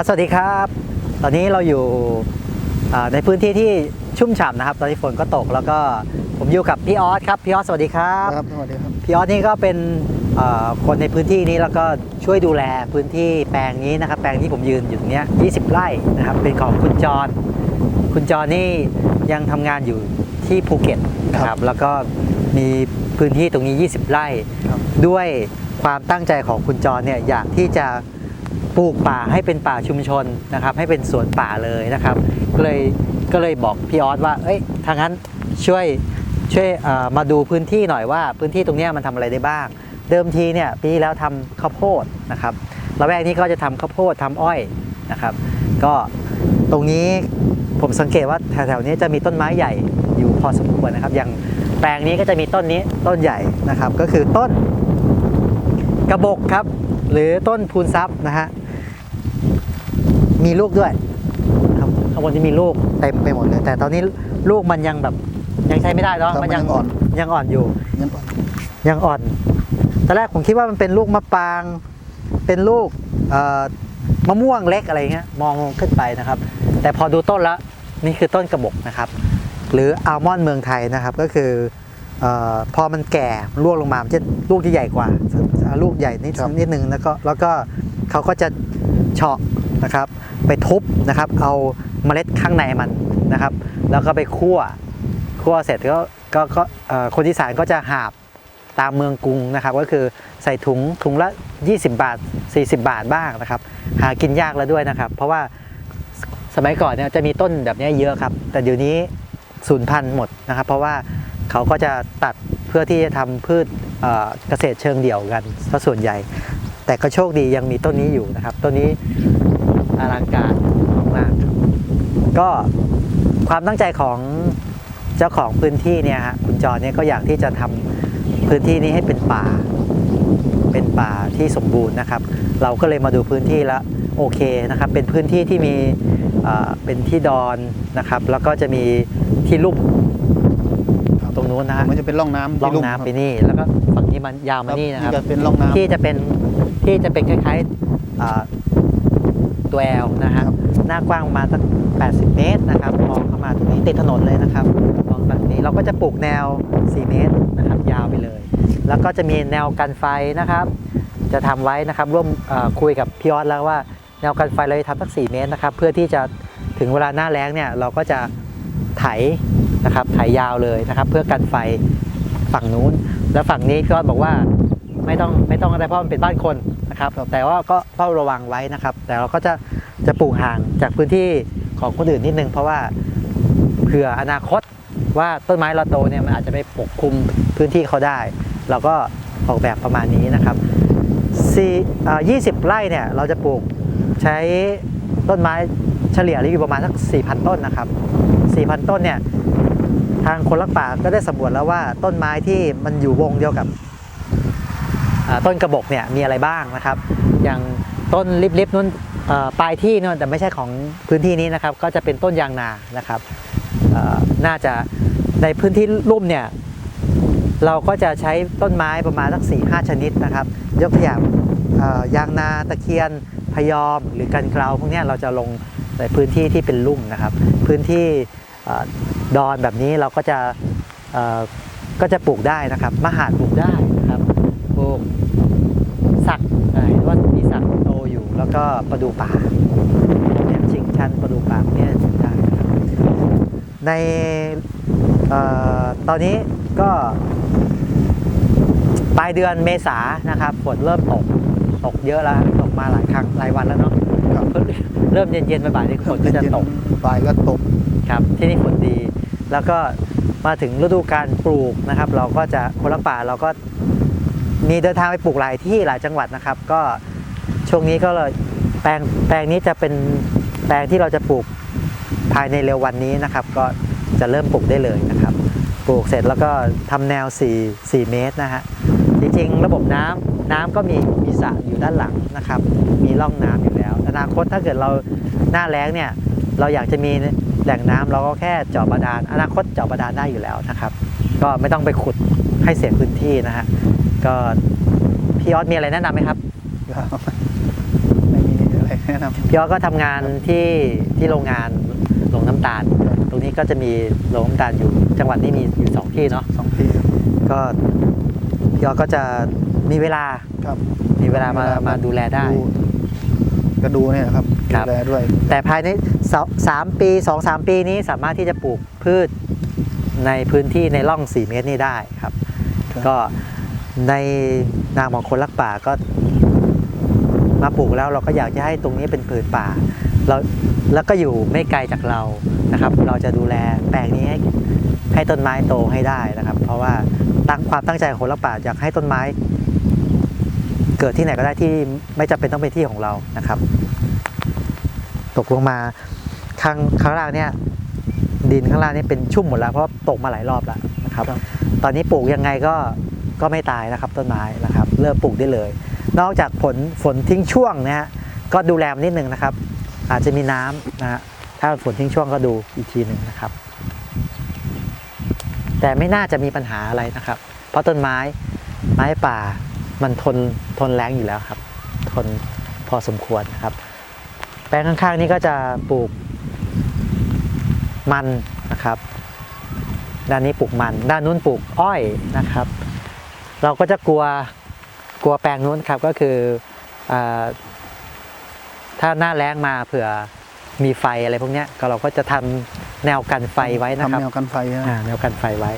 ครับสวัสดีครับ ตอนนี้เราอยู่อ่าในพื้นที่ที่ชุ่มฉ่ำนะครับ ตอนนี้ฝนก็ตกแล้วก็ผมอยู่กับพี่ออสครับพี่ออสสวัสดีครับครับสวัสดีครับพี่ออสนี่ก็เป็นเอ่อคนในพื้นที่นี้แล้วก็ช่วยดูแลพื้นที่แปลงนี้นะครับ แปลงที่ผมยืนอยู่ตรงเนี้ย20 ไร่นะครับ เป็นของคุณจร คุณจรนี่ยังทำงานอยู่ที่ภูเก็ตนะคครัรับบแล้วก็มีพื้นที่ตรงนี้ 20 ไร่ครับด้วยความตั้งใจของคุณจรเนี่ยอยากที่จะ ปลูกป่าให้เป็นป่าชุมชนนะครับ ให้เป็นสวนป่าเลยนะครับ ก็เลยก็เลยบอกพี่ออสว่า เอ้ยทางนั้นช่วยช่วยมาดูพื้นที่หน่อยว่าพื้นที่ตรงนี้มันทำอะไรได้บ้าง เดิมทีเนี่ยปีแล้วทำข้าวโพดนะครับละแวกนี้ก็จะทำข้าวโพดทำอ้อยนะครับ ก็ตรงนี้ผมสังเกตว่าแถวๆนี้จะมีต้นไม้ใหญ่อยู่พอสมควรนะครับ อย่างแปลงนี้ก็จะมีต้นนี้ต้นใหญ่นะครับ ก็คือต้นกระบกครับ หรือต้นพูนซับนะฮะ มีลูกด้วยครับข้างบนที่มีลูกเต็มไปหมดเลย แต่ตอนนี้ลูกมันยังแบบยังใช้ไม่ได้เนาะครับมันยังอ่อน ยังอ่อนอยู่เงินอ่อนยังอ่อน ตอนแรกผมคิดว่ามันเป็นลูกมะปราง เป็นลูกเอ่อมะม่วงเล็กอะไรเงี้ย มองขึ้นไปนะครับ แต่พอดูต้นแล้วนี่คือต้นกระบอกนะครับ หรืออัลมอนด์เมืองไทยนะครับ ก็คือเออพอมันแก่ร่วงลงมามันจะลูกจะใหญ่กว่า ลูกใหญ่นิดนิดนึงแล้วก็แล้วก็เขาก็จะเฉาะ นะครับ ไปทุบนะครับ เอาเมล็ดข้างในมันนะครับ แล้วก็ไปคั่วคั่วเสร็จก็ก็ก็คนที่สานก็จะหาบตามเมืองกรุงนะครับ ก็คือใส่ถุงถุงละ 20 บาท 40 บาทบ้างนะครับ หากินยากแล้วด้วยนะครับ เพราะว่าสมัยก่อนเนี่ยจะมีต้นแบบนี้เยอะครับ แต่เดี๋ยวนี้สูญพันธุ์หมดนะครับ เพราะว่าเขาก็จะตัดเพื่อที่จะทำพืชเกษตรเชิงเดี่ยวกันซะส่วนใหญ่ แต่ก็โชคดียังมีต้นนี้อยู่นะครับ ต้นนี้อลังการมากๆครับก็ความตั้งใจของเจ้าของพื้นที่เนี่ยฮะคุณจรเนี่ยก็อยากที่จะทำพื้นที่นี้ให้เป็นป่า เป็นป่าที่สมบูรณ์นะครับ เราก็เลยมาดูพื้นที่แล้วโอเคนะครับ เป็นพื้นที่ที่มีเอ่อเป็นที่ดอนนะครับ แล้วก็จะมีที่ลุ่มตรงนู้นนะฮะมันจะเป็นร่องน้ำล่องที่มน้ำไปนี่แล้วก็ฝั่งนี้มันยาวมานี่นะครับจะเป็นร่องน้ำที่จะเป็น ที่จะเป็นคล้ายๆอ่าตัวแอลนะฮะครับหน้ากว้างประมาณสัก 80 เมตรนะครับมองเข้ามาตรงนี้ติดถนนเลยนะครับมองแบบนี้เราก็จะปลูกแนว 4 เมตรนะครับยาวไปเลย แล้วก็จะมีแนวกันไฟนะครับ จะทำไว้นะครับร่วมเอ่อคุยกับพี่ออสแล้วว่าแนวกันไฟเราจะทำสัก 4 เมตรนะครับ เพื่อที่จะถึงเวลาหน้าแล้งเนี่ยเราก็จะไถนะครับไถยาวเลยนะครับ เพื่อกันไฟฝั่งนู้น แล้วฝั่งนี้พี่ออสบอกว่า ไม่ต้องไม่ต้องอะไรเพราะมันเป็นบ้านคนนะครับแต่ว่าก็เฝ้าระวังไว้นะครับ แต่เราก็จะจะปลูกห่างจากพื้นที่ของคนอื่นนิดนึง เพราะว่าเผื่ออนาคตว่าต้นไม้เราโตเนี่ยมันอาจจะไปปกคลุมพื้นที่เขาได้ เราก็ออกแบบประมาณนี้นะครับสี่อ่า20 ไร่เนี่ยเราจะปลูกใช้ต้นไม้เฉลี่ยอยู่ประมาณสัก 4,000 ต้นนะครับ 4,000 ต้นเนี่ยทางคนรักป่าก็ได้สำรวจแล้วว่าต้นไม้ที่มันอยู่วงเดียวกับอ่า ต้นกระบอกเนี่ยมีอะไรบ้างนะครับ อย่างต้นริบๆนู้นเอ่อปลายที่นู่นแต่ไม่ใช่ของพื้นที่นี้นะครับ ก็จะเป็นต้นยางนานะครับน่าจะในพื้นที่ลุ่มเนี่ยเราก็จะใช้ต้นไม้ประมาณสักสี่ห้าชนิดนะครับ ยกตัวอย่างยางนาตะเคียนพยอมหรือกันเกลาพวกนี้เราจะลงในพื้นที่ที่เป็นลุ่มนะครับ พื้นที่อดอนแบบนี้เราก็จะก็จะปลูกได้นะครับมหาดปลูกได้นะครับปลูกสักเอ่อเห็นว่ามีสักโตอยู่ แล้ว ก็ประดูป่าเนี่ยชิงชันประดูป่าพวกเนี่ยปลูกได้นะครับในเอ่อตอนนี้ก็ปลายเดือนเมษานะครับฝนเริ่มตกตกเยอะแล้วตกมาหลายครั้งหลายวันแล้วเนาะครับเริ่มเย็นๆบ่ายๆนี่ฝนก็จะตกปลายก็ตกครับที่นี่ฝนดี แล้วก็มาถึงฤดูการปลูกนะครับ เราก็จะคนละป่าเราก็มีเดินทางไปปลูกหลายที่หลายจังหวัดนะครับ ก็ ช่วงนี้ก็เลยแปลงแปลงนี้จะเป็นแปลงที่เราจะปลูกภายในเร็ววันนี้นะครับ ก็จะเริ่มปลูกได้เลยนะครับ ปลูกเสร็จแล้วก็ทำแนว 4 4 เมตรนะฮะจริงๆ ระบบน้ำน้ำก็มีมีสระอยู่ด้านหลังนะครับ มีร่องน้ำอยู่แล้ว อนาคตถ้าเกิดเราหน้าแล้งเนี่ยเราอยากจะมีแหล่งน้ำเราก็แค่เจาะบาดาล อนาคตเจาะบาดาลได้อยู่แล้วนะครับ ก็ไม่ต้องไปขุดให้เสียพื้นที่นะฮะก็พี่ออสมีอะไรแนะนำไหมครับ แนะนำพี่ออสก็ทำงานที่ที่โรงงานโรงน้ำตาล ตรงนี้ก็จะมีโรงน้ำตาลอยู่ จังหวัดนี้มีอยู่สองที่เนาะสองที่ครับก็พี่ออสก็จะมีเวลาครับมีเวลามามาดูแลได้ ก็ดูเนี่ยครับครับ ดูแลด้วยแต่ภายในสองสามปีสองสามปีนี้สามารถที่จะปลูกพืชในพื้นที่ในร่อง 4 เมตรนี่ได้ครับครับก็ในนามของคนรักป่าก็ มาปลูกแล้วเราก็อยากจะให้ตรงนี้เป็นผืนป่าเราแล้วก็อยู่ไม่ไกลจากเรานะครับ เราจะดูแลแปลงนี้ให้ให้ต้นไม้โตให้ได้นะครับ เพราะว่าตั้งความตั้งใจของคนรักป่าอยากให้ต้นไม้ เกิดที่ไหนก็ได้ที่ไม่จำเป็นต้องเป็นที่ของเรานะครับ ตกลงมาข้างข้างล่างเนี่ยดินข้างล่างนี่เป็นชุ่มหมดแล้วเพราะตกมาหลายรอบแล้วนะครับครับตอนนี้ปลูกยังไงก็ก็ไม่ตายนะครับต้นไม้นะครับ เริ่มปลูกได้เลย นอกจากผลฝนทิ้งช่วงนะฮะก็ดูแลมันนิดนึงนะครับ อาจจะมีน้ำนะฮะถ้าฝนทิ้งช่วงก็ดูอีกทีหนึ่งนะครับ แต่ไม่น่าจะมีปัญหาอะไรนะครับ เพราะต้นไม้ไม้ป่ามันทนทนแรงอยู่แล้วครับ ทนพอสมควรนะครับ แปลงข้างๆ นี้ก็จะปลูกมันนะครับ ด้านนี้ปลูกมัน ด้านนู้นปลูกอ้อยนะครับ เราก็จะกลัว กลัวแปลงนู้นครับก็คืออาถ้าหน้าแล้งมาเผื่อมีไฟอะไรพวกเนี้ยก็เราก็จะทำแนวกันไฟไว้นะครับทำแนวกันไฟนะอ่าแนวกันไฟไว้